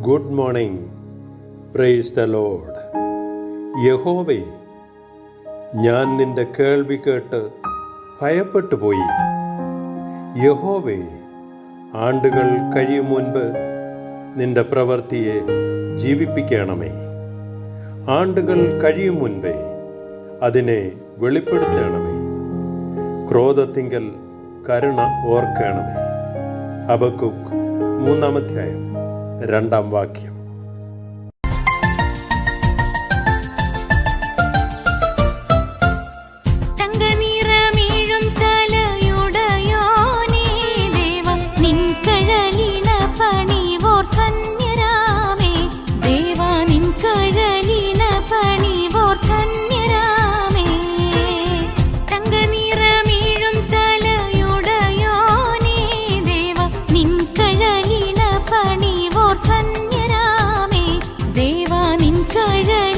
Good morning praise the Lord യഹോവേ ഞാൻ നിന്റെ കേൾവി കേട്ട് ഭയപ്പെട്ടു പോയി. യഹോവേ ആണ്ടുകൾ കഴിയും മുൻപ് നിന്റെ പ്രവൃത്തിയെ ജീവിപ്പിക്കണമേ. ആണ്ടുകൾ കഴിയും മുൻപേ അതിനെ വെളിപ്പെടുത്തണമേ. ക്രോധത്തിങ്കൽ കരുണ ഓർക്കണമേ. അബക്കുക്ക് മൂന്നാമധ്യായം. രണ്ടാം വാക്യം. 个人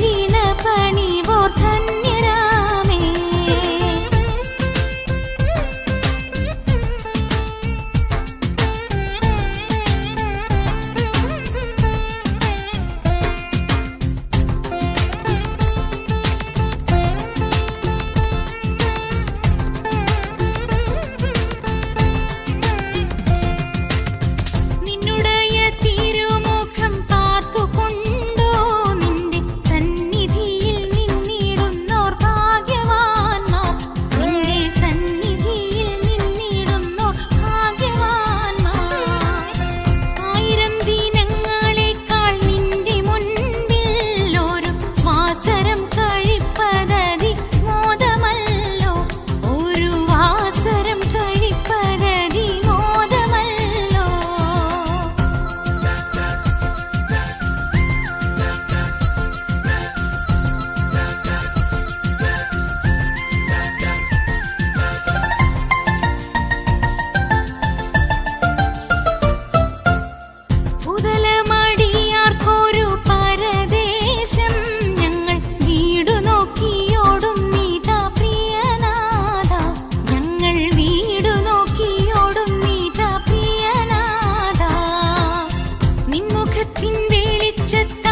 நெஞ்சத்த